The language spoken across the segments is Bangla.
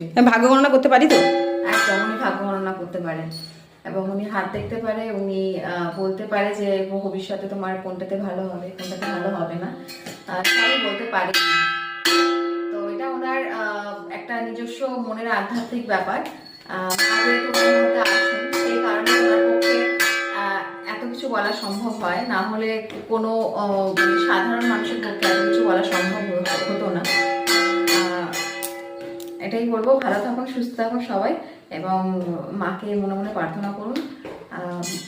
ভাগ্য গণনা করতে পারি তো? একদম, উনি ভাগ্য গণনা করতে পারেন। এবং উনি হাত দেখতে পারে, উনি বলতে পারে যে ভবিষ্যতে তোমার কোনটাতে ভালো হবে, কোনটাতে ভালো হবে না। সবই বলতে পারে। তো এটা ওনার একটা নিজস্ব মনের আধ্যাত্মিক ব্যাপার। সেই কারণে ওনার পক্ষে এত কিছু বলা সম্ভব হয়। না হলে কোনো সাধারণ মানুষের পক্ষে এত কিছু বলা সম্ভব হতো না। এটাই বলব, ভালো থাকুন, সুস্থ থাকুন সবাই এবং মাকে মনে মনে প্রার্থনা করুন।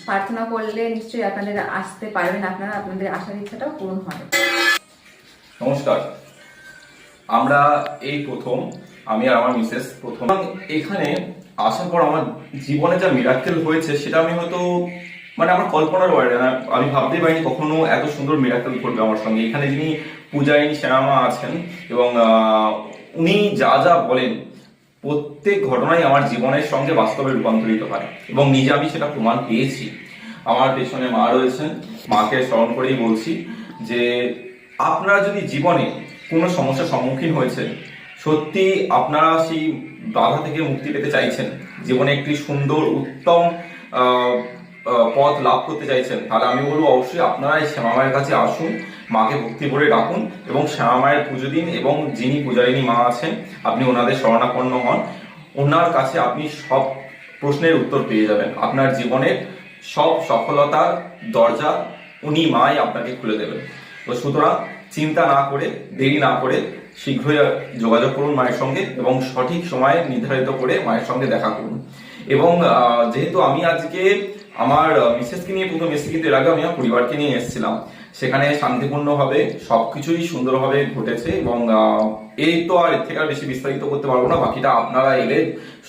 প্রার্থনা করলে নিশ্চয়ই আপনাদের আসতে পারবেন আপনারা, আপনাদের আসার ইচ্ছাটাও পূরণ হবে। নমস্কার। আমরা এই প্রথম, আমি আর আমার মিসেস প্রথম। এখানে আসার পর আমার জীবনে যা মিরাক্কেল হয়েছে, সেটা আমি হয়তো মানে আমার কল্পনার বাইরে না, আমি ভাবতেই পারিনি কখনো এত সুন্দর মিরাক্কেল করবে আমার সঙ্গে। এখানে যিনি পূজারিনী শ্যামা আছেন এবং উনি যা যা বলেন, প্রত্যেক ঘটনাই আমার জীবনের সঙ্গে বাস্তবে রূপান্তরিত হয় এবং নিজে আমি সেটা প্রমাণ পেয়েছি। আমার পেছনে মা রয়েছেন, মাকে স্মরণ করেই বলছি যে আপনারা যদি জীবনে কোনো সমস্যার সম্মুখীন হয়েছে সত্যি আপনারা সেই বাধা থেকে মুক্তি পেতে চাইছেন, জীবনে একটি সুন্দর, উত্তম পথ লাভ করতে চাইছেন, তাহলে আমি বলব অবশ্যই আপনারা এই শ্যামা মায়ের কাছে আসুন মাকে ভক্তি করে ডাকুন এবং শ্যামা মায়ের পুজো দিন এবং যিনি পূজারিনী মা আছেন, আপনি ওনাদের শরণাপন্ন হন। ওনার কাছে আপনি সব প্রশ্নের উত্তর পেয়ে যাবেন। আপনার জীবনের সব সফলতার দরজা উনি মাই আপনাকে খুলে দেবেন। তো সুতরাং চিন্তা না করে, দেরি না করে শীঘ্রই যোগাযোগ করুন মায়ের সঙ্গে এবং সঠিক সময়ে নির্ধারিত করে মায়ের সঙ্গে দেখা করুন। এবং যেহেতু আমি আজকে আমার মিসেসকে নিয়ে প্রথম এসেছি, কিন্তু এর আগে আমি আমার পরিবারকে নিয়ে এসেছিলাম। সেখানে শান্তিপূর্ণভাবে সবকিছুই সুন্দরভাবে ঘটেছে এবং এই তো আর এর থেকে আর বেশি বিস্তারিত করতে পারব না বাকিটা আপনারা এলে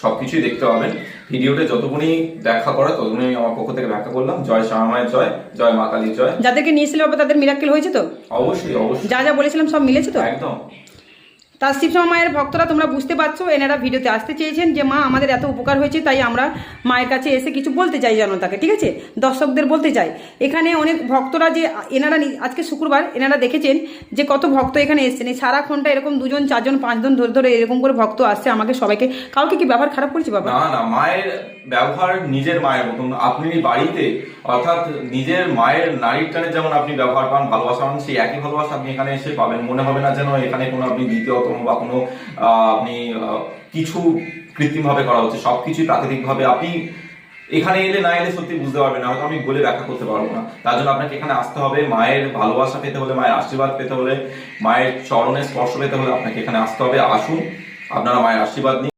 সবকিছুই দেখতে পাবেন। ভিডিওটা যতক্ষণই দেখা করে ততক্ষণই আমি আমার পক্ষ থেকে ব্যাখ্যা করলাম। জয় শ্যামায় জয় জয় মা কালীর জয়। যাদেরকে নিয়েছিল তাদের মিরাক্কেল হয়েছে তো? অবশ্যই অবশ্যই। যা যা বলেছিলাম সব মিলেছে তো? একদম। তার শিবসমা মায়ের ভক্তরা তোমরা বুঝতে পারছ, এনারা ভিডিওতে আসতে চেয়েছেন যে মা, আমাদের এত উপকার হয়েছে, তাই আমরা মায়ের কাছে এসে কিছু বলতে চাই জনতাকে ঠিক আছে? দর্শকদের বলতে চাই। এখানে অনেক ভক্তরা যে, এনারা আজকে শুক্রবার এনারা দেখেছেন যে কত ভক্ত এখানে এসছেন। এই সারাক্ষণটা এরকম দুজন, চারজন, পাঁচজন ধরে ধরে এরকম করে ভক্ত আসছে আমাকে সবাইকে। কাউকে কি ব্যবহার খারাপ করেছে বাবা? না না, মায়ের ব্যবহার নিজের মায়ের মতন। আপনি বাড়িতে, অর্থাৎ নিজের মায়ের নারীর টানে যেমন আপনি ব্যবহার পান, ভালোবাসা পান, সেই একই ভালোবাসা আপনি এখানে এসে পাবেন। মনে হবে না যেন এখানে কোনো আপনি দ্বিতীয়তম বা কোনো আপনি কিছু কৃত্রিম ভাবে করা হচ্ছে, সবকিছুই প্রাকৃতিক ভাবে আপনি এখানে এলে না এলে সত্যি বুঝতে পারবেন না, হয়তো আমি বলে ব্যাখ্যা করতে পারব না। তার জন্য আপনাকে এখানে আসতে হবে, মায়ের ভালোবাসা পেতে হলে, মায়ের আশীর্বাদ পেতে হলে, মায়ের চরণের স্পর্শ পেতে হলে আপনাকে এখানে আসতে হবে। আসুন, আপনারা মায়ের আশীর্বাদ নিন।